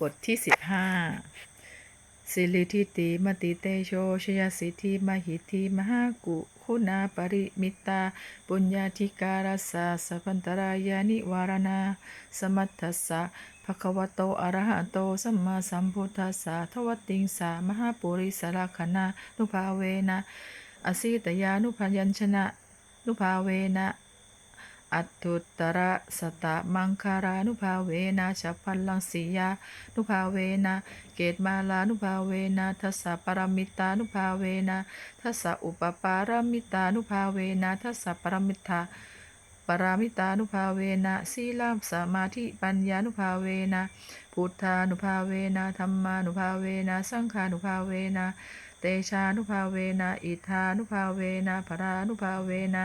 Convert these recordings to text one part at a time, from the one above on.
บทที่สิบห้าสิริทิติมติเตโชชยสิทธิมหิทธิมหากุคุณาปริมิตาปุญญาธิการสสะสัพันตรายานิวารณา สมัทธัสสะภะคะวะโตอรหะโตสัมมาสัมพุทธัสสะทวติงสามหาปุริสละคณานุภาเวนะอสิตยานุพยัญชนะนุภาเวนะ อัตุตระสตะมังคารานุภาเวนะฉัพพันลังสียานุภาเวนะเกตมาลานุภาเวนะทัสสะปรมิตานุภาเวนะทัสสะอุปปารมิตานุภาเวนะทัสสะปรมิตาปรามิตานุภาเวนะสีลามสมาธิปัญญานุภาเวนะพุทธานุภาเวนะธรรมานุภาเวนะสังฆานุภาเวนะเตชานุภาเวนะอิทานุภาเวนะพรานุภาเวนะ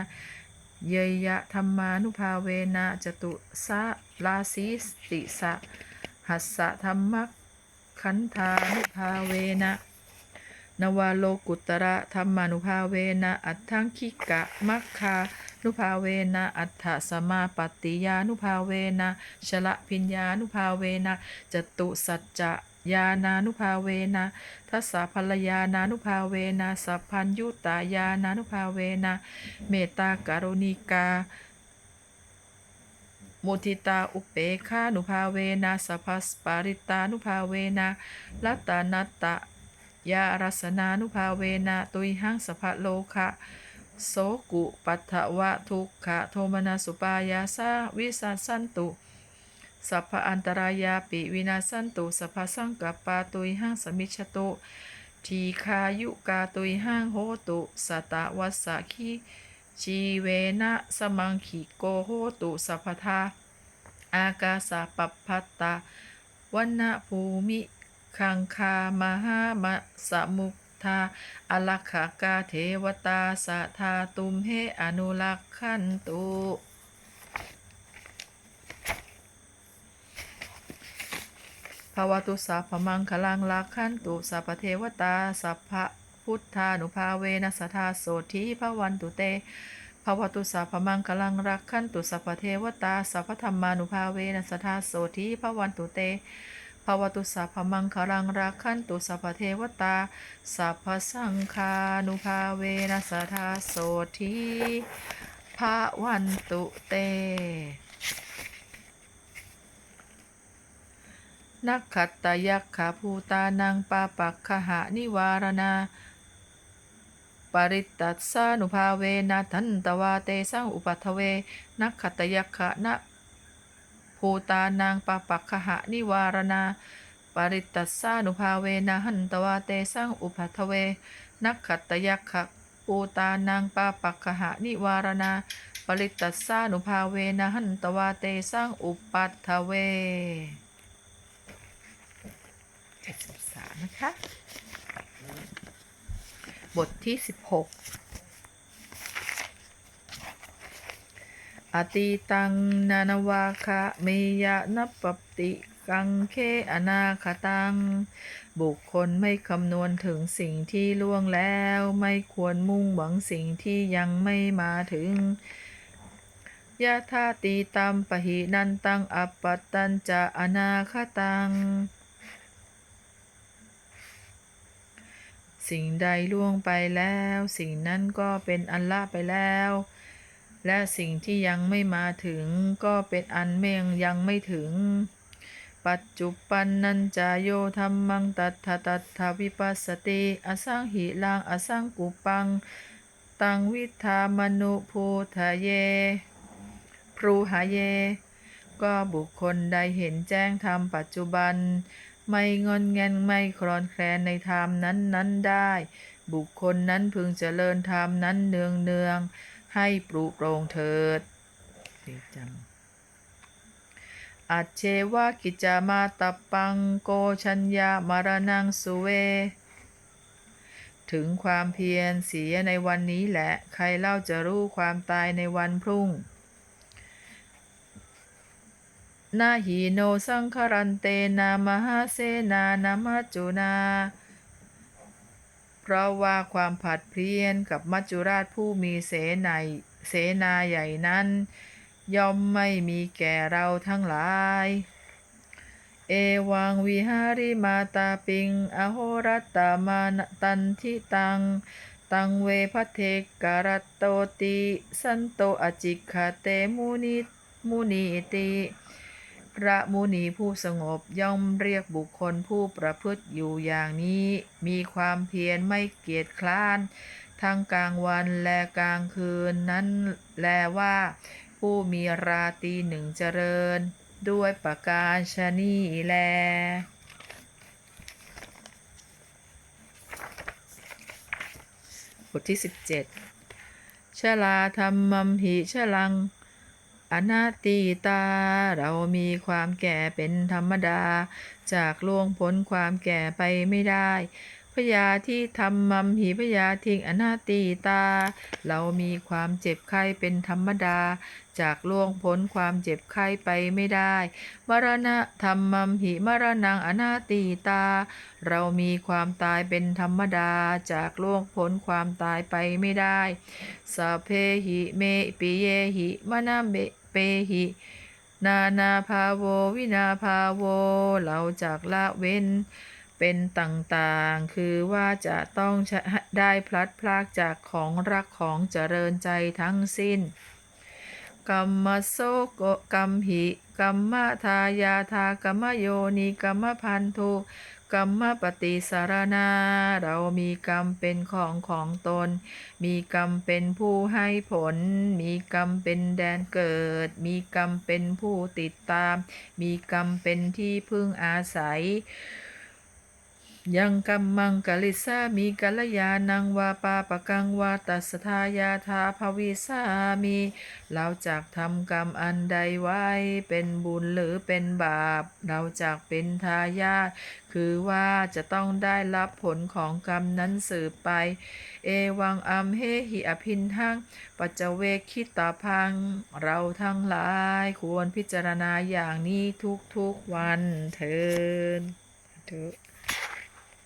เยยะธรรมานุภาเวนะจตุสะลาสีสติสะหัสสะธรรมคันธานุภาเวนะนวาโลกุตระธรรมานุภาเวนะอัตถังคิกะมัคคานุภาเวนะอัฏฐสมาปฏิยานุภาเวนะชละพิญญานุภาเวนะจตุสัจจะ ญาณานุภาเวนะทัสสะภรยานานุภาเวนะสัพพัญยุตายานานุภาเวนะเมตตาการุณิกามุทิตาอุเปกขานุภาเวนะสัพพสปาริตานุภาเวนะลัตตานัตตะยารัสนานุภาเวนะตุยหังสภะโลคะโสกุปัฏฐวะทุกขะโทมนาสุปายาสาวิสัสสันตุ สัพพอันตรายาปิวินาสันตุสัพพสังกัปปาตุยหังสมิชตุทีคายุกาตุยห้างโหตุสตะวัสสะคีชีเวนะสมังขีโกโหตุสัพพทาอากาสะปัปพัตตาวันนะภูมิคังคามหามะสมุทาอลักขากาเทวตาสะทาตุมเฮอนุลักขันตุ ภา วตุสัพพมังคลังลักขันตุสัพเทวตาสัพพะพุทธานุภาเวนัสทธาโสธีภวันตุเตภาวตุสัพพมังคลังรักขันตุสัพเทวตาสัพพธรรมานุภาเวนัสทธาโสธีภวันตุเตภาวตุสัพพมังคลังรักขันตุสัพเทวตาสัพพสังฆานุภาเวนัสทธาโสธีภวันตุเต นักขัตตยักขาภูตานังปาปักขหานิวารณา ปริตตัสสานุภาเวนะทันตวาเตสังอุปัทเว นักขัตตยักขะนะภูตานังปาปักขหานิวารณา ปริตตัสสานุภาเวนะหันตวาเตสังอุปัทเว นักขัตตยักขะภูตานังปาปักขหานิวารณา ปริตตัสสานุภาเวนะหันตวาเตสังอุปัทเว เจ็ดสิบสานะคะ บทที่สิบหกอติตังนานาวาคะเมยะนปปติกังเคอนาคตัง บุคคลไม่คำนวณถึงสิ่งที่ล่วงแล้ว ไม่ควรมุ่งหวังสิ่งที่ยังไม่มาถึงยะธาตีตัมปหินันตัง อัปปตตัญจะอนาคตัง สิ่งใดล่วงไปแล้ว สิ่งนั้นก็เป็นอันละไปแล้ว และสิ่งที่ยังไม่มาถึงก็เป็นอันเมงยังไม่ถึง ปัจจุปันนันจาโยธรรมังตัทธตัทธวิปัสสติอสังหิลังอสังกุปัง ตังวิธามนุภูทะเยพรูหาเย ก็บุคคลใดเห็นแจ้งธรรมปัจจุบัน ไม่งอนแงนไม่คลอนแคลนในธรรมนั้นนั้นได้ บุคคลนั้นพึงเจริญธรรมนั้นเนืองเนืองให้ปรุโรงเถิดจังอัจเชวะกิจจามาตปังโกชัญญามารนังสุเว ถึงความเพียรเสียในวันนี้แหละ ใครเล่าจะรู้ความตายในวันพรุ่ง นาหีโนสังคารันเตนามหาเสนานามจจุนา เพราะว่าความผัดเพลียนกับมัจจุราชผู้มีเสนาเสนาใหญ่นั้น ย่อมไม่มีแก่เราทั้งหลาย เอวังวิหาริมาตาปิง อโหรัตตามานตันทิตัง ตังเวพเทกกรตโตติ สันโตอจิกขเตมุนิมุนีติ ระมุนีผู้สงบย่อมเรียกบุคคลผู้ประพฤติอยู่อย่างนี้ มีความเพียรไม่เกียจคร้าน ทั้งกลางวันและกลางคืนนั้นแลว่า ผู้มีราตีหนึ่งเจริญ ด้วยประการชนีแลบทที่ 17ชลาธรรมมหิชลัง อนาตีตา เรามีความแก่เป็นธรรมดา จากล่วงพ้นความแก่ไปไม่ได้พยาที่ทำมัมหิพยาทิงอนาตีตา เรามีความเจ็บไข้เป็นธรรมดา จากล่วงพ้นความเจ็บไข้ไปไม่ได้ มรณะธรรมัมหิมรณังอนาตีตา เรามีความตายเป็นธรรมดา จากล่วงพ้นความตายไปไม่ได้สเพหิเมปิเยหิมนาเม เปหิ นานาภาโววินาภาโว เราจากละเว้นเป็นต่างๆ คือว่าจะต้องได้พลัดพรากจากของรักของเจริญใจทั้งสิ้นกรรมโสโกกรรมหิกรรมทายาทากรรมโยนิกรรมพันธุ กรรมปฏิสารณา เรามีกรรมเป็นของของตน มีกรรมเป็นผู้ให้ผล มีกรรมเป็นแดนเกิด มีกรรมเป็นผู้ติดตาม มีกรรมเป็นที่พึ่งอาศัย ยังกัมมังกลิสามีกัลยานังวาปาปะกังวาตัสทายาทาภวิสามีเราจากทำกรรมอันใดไว้เป็นบุญหรือเป็นบาป เราจากเป็นทายาทคือว่าจะต้องได้รับผลของกรรมนั้นสืบไป เอวังอัมเฮหิอภินทังปัจเวกคิตาพัง เราทั้งหลายควรพิจารณาอย่างนี้ทุกๆวันเถินเถอ